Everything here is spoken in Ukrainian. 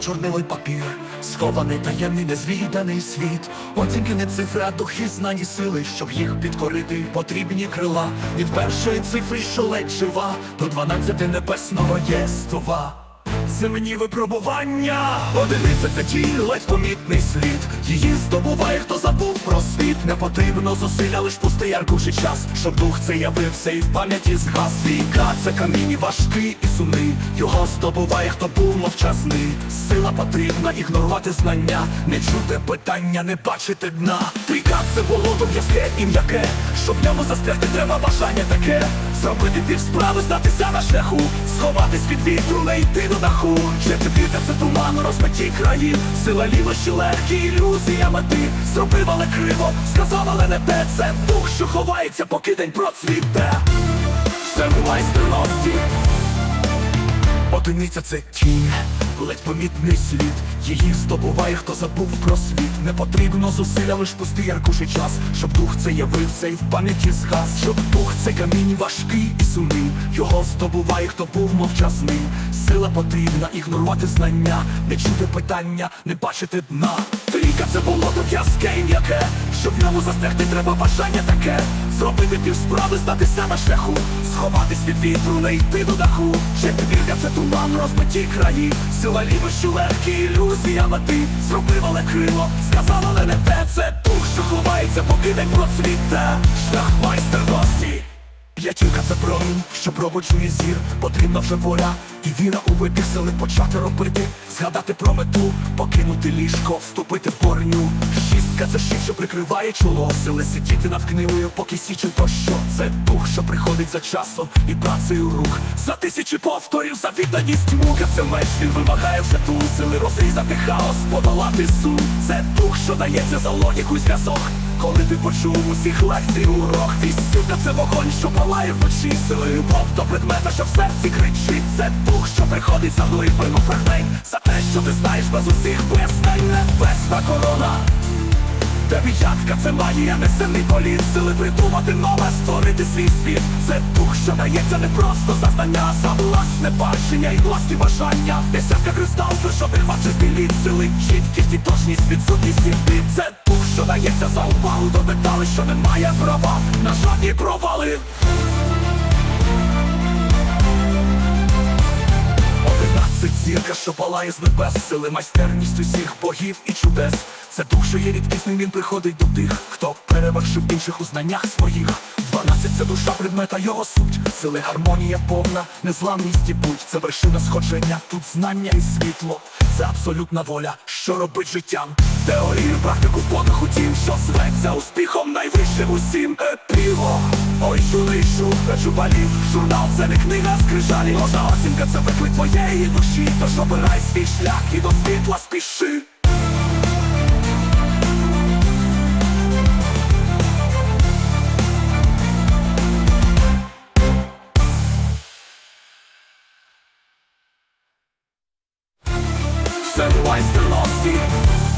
чорнило й папір, схований таємний незвіданий світ. Оцінки не цифри, а духи знані сили, щоб їх підкорити, потрібні крила. Від першої цифри, що ледь жива, до дванадцяти небесного єства. Земні випробування, одиниця це ті ледь помітний слід. Її здобуває, хто забув про світ. Не потрібно зусилля, лиш пустий аркуший час, щоб дух це явився і в пам'яті згас. Віка це камінь важкий і сумний. Його здобуває, хто був мовчазний. Сила потрібна, ігнорувати знання, не чути питання, не бачити дна. Трійка це болото в'язке і м'яке, щоб в ньому застрягти треба бажання таке. Зробити пів справи, здатися на шляху, сховатись від вітру, не йти до даху. Четвірка це туман, розмиті країн, сила лівощі легкі, ілюзія мети. Зробив, але криво, сказав, але не те. Це дух, що ховається, поки день процвіте. Все в майстерності. Одиниця це тінь, ледь помітний слід. Її здобуває, хто забув про світ. Не потрібно зусилля, лиш пустий аркуший час, щоб дух це явився і в пам'яті згас, щоб дух це камінь важкий і сумний. Його здобуває, хто був мовчазним. Сила потрібна, ігнорувати знання, не чути питання, не бачити дна. Трійка це болото в'язке і м'яке, щоб в ньому застрягти треба бажання таке. Зробити пів справи, здатися на шляху, сховатись від вітру, не йти до даху. Четвірка це туман, розбиті краї, сила лівощі легкі, ілюзія мети. Зробив, але крило, сказала не те. Це дух, що ховається, поки день процвіте. Шлях. П'ятірка це промінь, що пробуджує зір, потрібна вже воля і віра у вибір сили почати робити, згадати про мету, покинути ліжко, вступити в борню. Шістка це щит, що прикриває чоло, сили сидіти над книгою, поки січе то що це дух, що приходить за часом і працею рук. За тисячі повторів, за відданість мука це меч, він вимагає вже ту сили розрізати хаос, подолати сум. Це дух, що дається за логіку зв'язок. Коли ти почув усіх лекцій урок. Вісюка це вогонь, що палає вночі Сили. Любов до предмета, що в серці кричить. Це дух, що приходить за глибину прагнень За те, що ти знаєш без усіх пояснень. Небесна корона. Дев'ятка це магія, несений політ. Сили придумати нове, створити свій світ. Це дух, що дається не просто за знання За власне бачення і власні бажання. Десятка кристал, що вихваче біліт. Сили чіткість і точність, відсутність і Це що дається за увагу до деталей, що не має права На жодні провали. Одинадцять зірка, що палає з небес Сили майстерність усіх богів і чудес. Це дух, що є рідкісним, він приходить до тих Хто перевершив інших у знаннях своїх. Дванадцять це душа предмета, його суть. Сили гармонія повна, незламність і путь. Це вершина сходження, тут знання і світло Це абсолютна воля, що робить життям? Теорію, практику, подиху тім, що зветься успіхом найвищим усім. Епілог Ой, чулишу, речу балів Журнал це не книга з крижалі. Кожна оцінка це виклик твоєї душі. Тож обирай свій шлях і до світла спіши Це майстерності